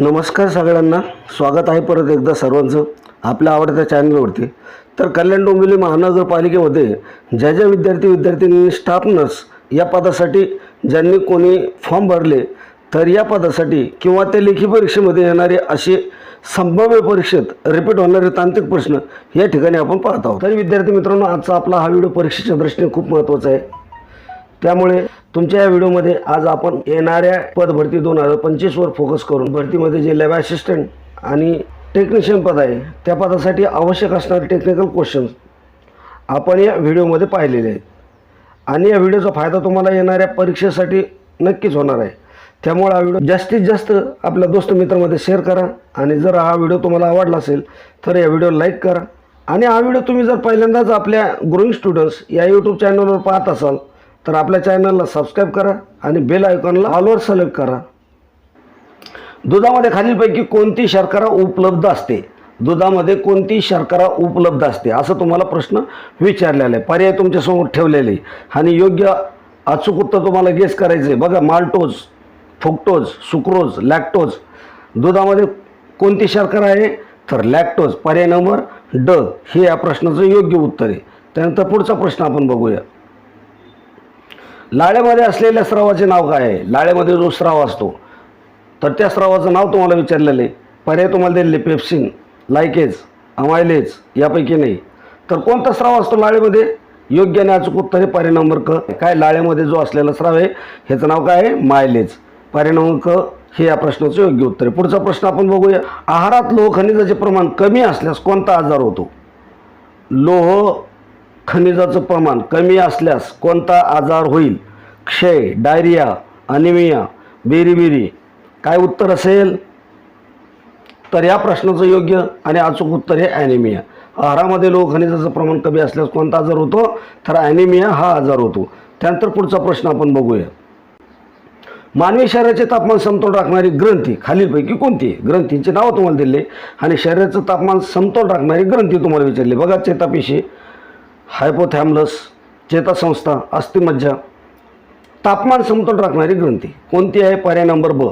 नमस्कार सगळ्यांना. स्वागत आहे परत एकदा सर्वांचं आपल्या आवडत्या चॅनलवरती. तर कल्याण डोंबिवली महानगरपालिकेमध्ये ज्या ज्या विद्यार्थी विद्यार्थिनींनी स्टाफ नर्स या पदासाठी ज्यांनी कोणी फॉर्म भरले तर या पदासाठी किंवा त्या लेखी परीक्षेमध्ये येणारे असे संभाव्य परीक्षेत रिपीट होणारे तांत्रिक प्रश्न या ठिकाणी आपण पाहत आहोत. तर विद्यार्थी मित्रांनो आजचा आपला हा व्हिडिओ परीक्षेच्या दृष्टीने खूप महत्त्वाचा आहे. त्यामुळे तुमच्या या व्हिडिओमध्ये आज आपण येणाऱ्या पदभरती दोन हजार पंचवीसवर फोकस करून भरतीमध्ये जे लॅब असिस्टंट आणि टेक्निशियन पद आहे त्या पदासाठी आवश्यक असणारे टेक्निकल क्वेश्चन्स आपण या व्हिडिओमध्ये पाहिलेले आहेत. आणि या व्हिडिओचा फायदा तुम्हाला येणाऱ्या परीक्षेसाठी नक्कीच होणार आहे. त्यामुळे हा व्हिडिओ जास्तीत जास्त आपल्या दोस्त मित्रामध्ये शेअर करा आणि जर हा व्हिडिओ तुम्हाला आवडला असेल तर या व्हिडिओ लाईक करा. आणि हा व्हिडिओ तुम्ही जर पहिल्यांदाच आपल्या ग्रोईंग स्टुडंट्स या यूट्यूब चॅनलवर पाहत असाल तर आपल्या चॅनलला सबस्क्राईब करा आणि बेल आयकॉनला ऑलवर सिलेक्ट करा. दुधामध्ये खालीलपैकी कोणती शर्करा उपलब्ध असते? दुधामध्ये कोणती शर्करा उपलब्ध असते? असं तुम्हाला प्रश्न विचारलेला आहे. पर्याय तुमच्यासमोर ठेवलेले आणि योग्य अचूक उत्तर तुम्हाला गेस करायचं आहे बघा माल्टोज फुक्टोज सुक्रोज लॅक्टोज. दुधामध्ये कोणती शर्करा आहे? तर लॅक्टोज. पर्याय नंबर ड. हे या प्रश्नाचं योग्य उत्तर आहे. त्यानंतर पुढचा प्रश्न आपण बघूया. लाळेमध्ये असलेल्या स्रावाचे नाव काय आहे? लाळेमध्ये जो स्राव असतो तर त्या स्रावाचं नाव तुम्हाला विचारलेलं आहे. पर्याय तुम्हाला दिलेले पेप्सिन लायकेज अमायलेज यापैकी नाही. तर कोणता स्राव असतो लाळेमध्ये? योग्य आणि अचूक उत्तर आहे पर्याय नंबर क काय लाळेमध्ये जो असलेला स्राव आहे ह्याचं नाव काय आहे? मायलेज. पर्याय नंबर क हे या प्रश्नाचं योग्य उत्तर आहे. पुढचा प्रश्न आपण बघूया. आहारात लोह खनिजाचे प्रमाण कमी असल्यास कोणता आजार होतो? लोह खनिजाचं प्रमाण कमी असल्यास कोणता आजार होईल? क्षय डायरिया अनिमिया बेरीबेरी काय उत्तर असेल? तर या प्रश्नाचं योग्य आणि अचूक उत्तर आहे ॲनिमिया आहारामध्ये लोह खनिजाचं प्रमाण कमी असल्यास कोणता आजार होतो? तर ॲनिमिया हा आजार होतो. त्यानंतर पुढचा प्रश्न आपण बघूया. मानवी शरीराचे तापमान समतोल राखणारी ग्रंथी खालीलपैकी कोणती? आहे ग्रंथींचे नावं तुम्हाला दिले. आणि शरीराचं तापमान समतोल राखणारी ग्रंथी तुम्हाला विचारली. बघा चेतापेशी. हायपोथॅमलस चेतासंस्था अस्थिमज्जा तापमान समतोल राखणारी ग्रंथी. कोणती आहे? पर्याय नंबर ब.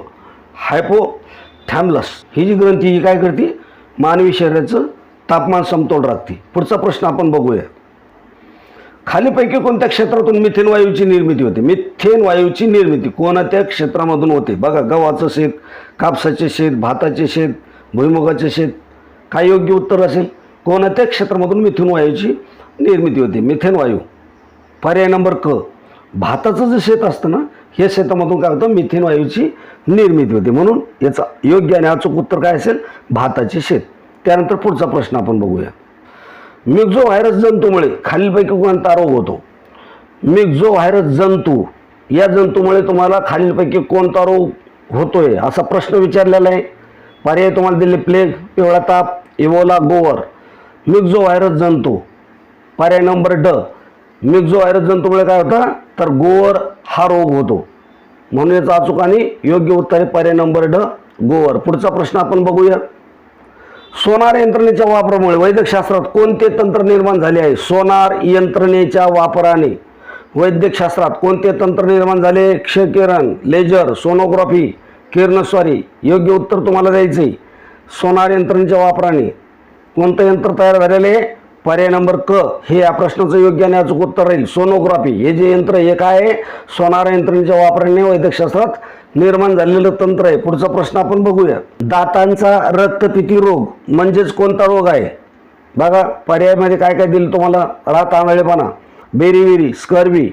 हायपोथॅमलस. ही जी ग्रंथी ही काय करते? मानवी शरीराचं तापमान समतोल राखते. पुढचा प्रश्न आपण बघूया. खालीपैकी कोणत्या क्षेत्रातून मिथेन वायूची निर्मिती होते? मिथेन वायूची निर्मिती. कोणत्या क्षेत्रामधून होते? बघा गव्हाचं शेत कापसाचे शेत भाताचे शेत भुईमुगाचे शेत. काय योग्य उत्तर असेल? कोणत्या क्षेत्रामधून मिथेन वायूची निर्मिती होते. मिथेन वायू. पर्याय नंबर क. भाताचं जे शेत असतं ना हे शेतामधून काय होतं? मिथेन वायूची निर्मिती होते. म्हणून याचा योग्य आणि अचूक उत्तर काय असेल? भाताचे शेत. त्यानंतर पुढचा प्रश्न आपण बघूया. मिक्झो व्हायरस जंतूमुळे खालीलपैकी कोणता रोग होतो? मिक्झो व्हायरस जंतू. या जंतूमुळे तुम्हाला खालीलपैकी कोणता रोग होतोय? असा प्रश्न विचारलेला आहे. पर्याय तुम्हाला दिले. प्लेग पिवळा ताप इवोला गोवर. मिक्झो व्हायरस जंतू. पर्याय नंबर ड. मिक्झो व्हायरस जंतूमुळे काय होतं तर गोवर हा रोग होतो. म्हणून याचा अचूक आणि योग्य उत्तर आहे पर्याय नंबर ड गोवर. पुढचा प्रश्न आपण बघूया. सोनार यंत्रणेच्या वापरामुळे वैद्यकशास्त्रात कोणते तंत्र निर्माण झाले आहे? सोनार यंत्रणेच्या वापराने वैद्यकशास्त्रात कोणते तंत्र निर्माण झाले? क्षकिरण लेजर सोनोग्राफी किरणस्वारी योग्य उत्तर तुम्हाला द्यायचं आहे सोनार यंत्रणेच्या वापराने कोणतं यंत्र तयार झालेलं आहे? पर्याय नंबर क हे या प्रश्नाचं योग्य आणि अचूक उत्तर राहील. सोनोग्राफी हे जे यंत्र हे काय आहे सोनार यंत्रणेच्या वापराने वैद्यकशास्त्रात निर्माण झालेलं तंत्र आहे. पुढचा प्रश्न आपण बघूया. दातांचा रक्तपिती रोग म्हणजेच कोणता रोग आहे? बघा पर्यायामध्ये काय काय दिलं तुम्हाला? रा तांदळेपणा बेरीबेरी स्कर्वी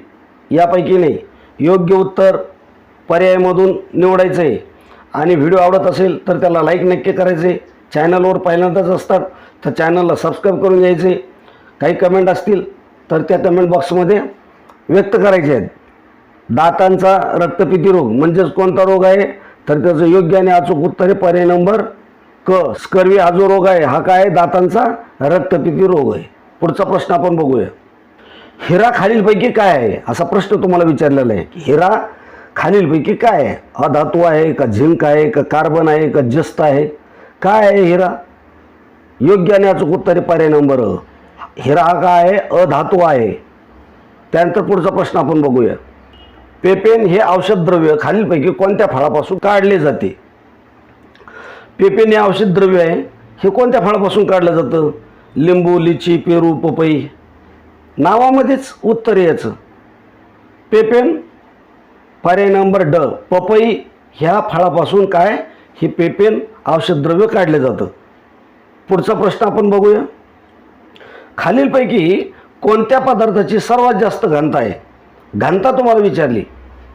यापैकी नाही. योग्य उत्तर पर्यायामधून निवडायचं आहे आणि व्हिडिओ आवडत असेल तर त्याला लाईक नक्की करायचे चॅनलवर पहिल्यांदाच असतात तर चॅनलला सबस्क्राईब करून घ्यायचे. काही कमेंट असतील तर त्या कमेंट बॉक्समध्ये व्यक्त करायचे आहेत. दातांचा रक्तपिती रोग म्हणजेच कोणता रोग आहे? तर त्याचं योग्य आणि अचूक उत्तर आहे पर्याय नंबर क स्कर्वी हा जो रोग आहे हा काय आहे? दातांचा रक्तपिती रोग आहे. पुढचा प्रश्न आपण बघूया. हिरा खालीलपैकी काय आहे? असा प्रश्न तुम्हाला विचारलेला आहे की हिरा खालीलपैकी काय आहे? अधातू आहे का झिंक आहे का कार्बन आहे का जस्त आहे? काय आहे हिरा? योग्य आणि अचूक उत्तर आहे पर्याय नंबर अ. हिरा हा काय आहे? अधातू आहे. त्यानंतर पुढचा प्रश्न आपण बघूया. पेपेन हे औषध द्रव्य खालीलपैकी कोणत्या फळापासून काढले जाते? पेपेने औषध द्रव्य आहे. हे कोणत्या फळापासून काढलं जातं? लिंबू लिची पेरू पपई. नावामध्येच उत्तर याचं. पेपेन पर्याय नंबर ड. पपई ह्या फळापासून काय हे पेपेन औषधद्रव्य काढलं जातं. पुढचा प्रश्न आपण बघूया. खालीलपैकी कोणत्या पदार्थाची सर्वात जास्त घनता आहे? घनता तुम्हाला विचारली.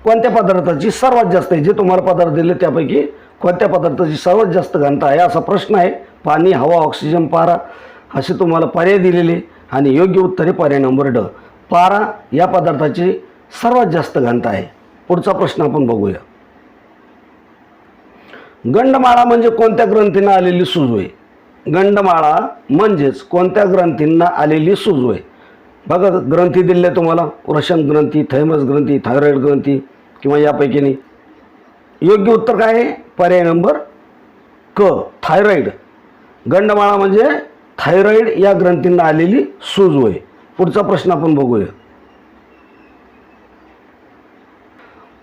कोणत्या पदार्थाची सर्वात जास्त आहे? जे तुम्हाला पदार्थ दिले त्यापैकी कोणत्या पदार्थाची सर्वात जास्त घनता आहे? असा प्रश्न आहे. पाणी हवा ऑक्सिजन पारा असे तुम्हाला पर्याय दिलेले आणि योग्य उत्तर पर्याय नंबर ड. पारा या पदार्थाची सर्वात जास्त घनता आहे. पुढचा प्रश्न आपण बघूया. गंडमाळा म्हणजे कोणत्या ग्रंथींना आलेली सूज गंडमाळा म्हणजेच कोणत्या ग्रंथींना आलेली सूज बघा ग्रंथी दिल्या तुम्हाला. वृषण ग्रंथी थैमस ग्रंथी थायरॉइड ग्रंथी किंवा यापैकी नाही. योग्य उत्तर काय आहे? पर्याय नंबर क थायरॉईड गंडमाळा म्हणजे थायरॉईड या ग्रंथींना आलेली सूज होय पुढचा प्रश्न आपण बघूया.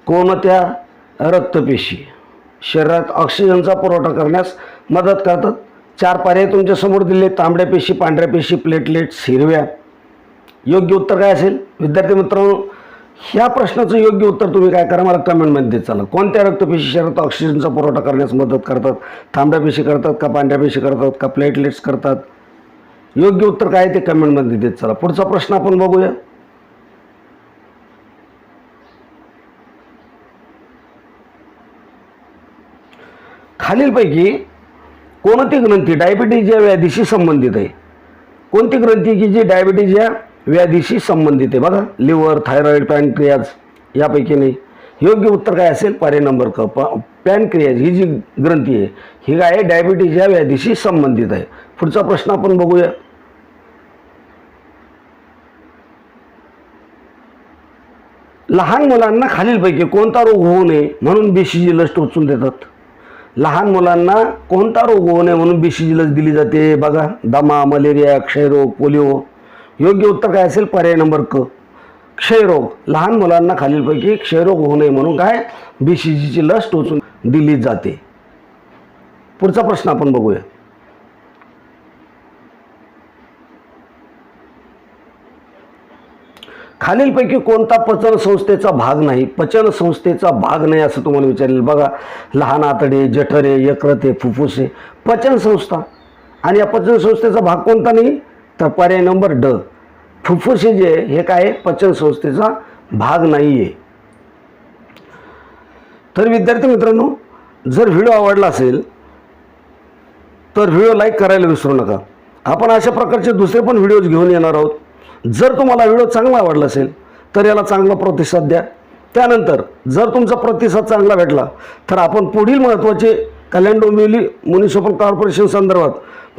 कोणत्या रक्तपेशी? शरीरात ऑक्सिजनचा पुरवठा करण्यास मदत करतात. चार पर्याय तुमच्यासमोर दिले. तांबड्या पेशी पांढऱ्या पेशी प्लेटलेट्स हिरव्या. योग्य उत्तर काय असेल? विद्यार्थी मित्रांनो ह्या प्रश्नाचं योग्य उत्तर तुम्ही काय करा? मला कमेंटमध्ये देत चाला. कोणत्या रक्तपेशी शरीरात ऑक्सिजनचा पुरवठा करण्यास मदत करतात? तांबड्या पेशी करतात का पांढऱ्या पेशी करतात का प्लेटलेट्स करतात? योग्य उत्तर काय आहे ते कमेंटमध्ये देत चला. पुढचा प्रश्न आपण बघूया. खालीलपैकी कोणती ग्रंथी डायबिटीज या व्याधीशी संबंधित आहे? कोणती ग्रंथी की जी डायबिटीज या व्याधीशी संबंधित आहे? बघा लिव्हर थायरॉईड पॅनक्रियाज यापैकी नाही. योग्य उत्तर काय असेल? पर्याय नंबर क प पॅनक्रियाज ही जी ग्रंथी आहे ही काय डायबिटीज या व्याधीशी संबंधित आहे. पुढचा प्रश्न आपण बघूया. लहान मुलांना खालीलपैकी कोणता रोग होऊ नये म्हणून बेशीची लस टोचून देतात. लहान मुलांना कोणता रोग होऊ नये म्हणून बीसीजी लस दिली जाते. बघा दमा मलेरिया क्षयरोग पोलिओ. योग्य उत्तर काय असेल? पर्याय नंबर क. क्षयरोग. लहान मुलांना खालीलपैकी क्षयरोग होऊ नये म्हणून काय? बीसीजीची लस टोचून दिली जाते. पुढचा प्रश्न आपण बघूया. खालीलपैकी कोणता पचन संस्थेचा भाग नाही. पचन संस्थेचा भाग नाही असं तुम्हाला विचारेल बघा लहान आतडे जठरे यकृते फुफ्फुसे पचन संस्था. आणि या पचन संस्थेचा भाग कोणता नाही? तर पर्याय नंबर ड. फुफ्फुसे जे हे काय आहे? पचन संस्थेचा भाग नाही आहे तर विद्यार्थी मित्रांनो जर व्हिडिओ आवडला असेल तर व्हिडिओ लाईक करायला विसरू नका. आपण अशा प्रकारचे दुसरे पण व्हिडिओज घेऊन येणार आहोत. जर तुम्हाला व्हिडिओ चांगला आवडला असेल तर याला चांगला प्रतिसाद द्या. त्यानंतर जर तुमचा प्रतिसाद चांगला भेटला तर आपण पुढील महत्त्वाचे कल्याण डोंबिवली म्युनिसिपल कॉर्पोरेशन संदर्भात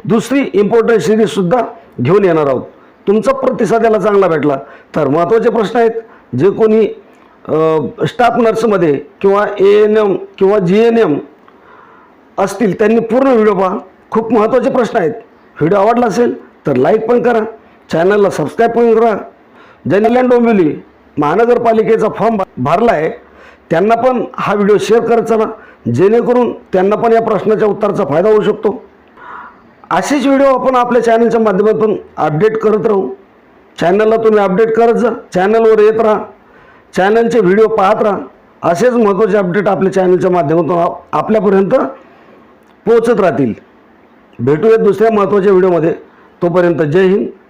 दुसरी इम्पॉर्टंट सिरीजसुद्धा घेऊन येणार आहोत. तुमचा प्रतिसाद याला चांगला भेटला तर महत्त्वाचे प्रश्न आहेत. जे कोणी स्टाफ नर्समध्ये किंवा ए एन एम किंवा जी एन एम असतील त्यांनी पूर्ण व्हिडिओ पहा. खूप महत्त्वाचे प्रश्न आहेत. व्हिडिओ आवडला असेल तर लाईक पण करा. चॅनलला सबस्क्राईब करून करा ज्यांनी डोंबिवली. महानगरपालिकेचा फॉर्म भरला आहे त्यांना पण हा व्हिडिओ शेअर करत चला जेणेकरून त्यांना पण या प्रश्नाच्या उत्तराचा फायदा होऊ शकतो. असेच व्हिडिओ आपण आपल्या चॅनलच्या माध्यमातून अपडेट करत राहू. चॅनलला तुम्ही अपडेट करत जा. चॅनलवर येत राहा. चॅनलचे व्हिडिओ पाहत राहा. असेच महत्त्वाचे अपडेट आपल्या चॅनलच्या माध्यमातून आपल्यापर्यंत पोहोचत राहतील. भेटूयात दुसऱ्या महत्त्वाच्या व्हिडिओमध्ये तोपर्यंत जय हिंद.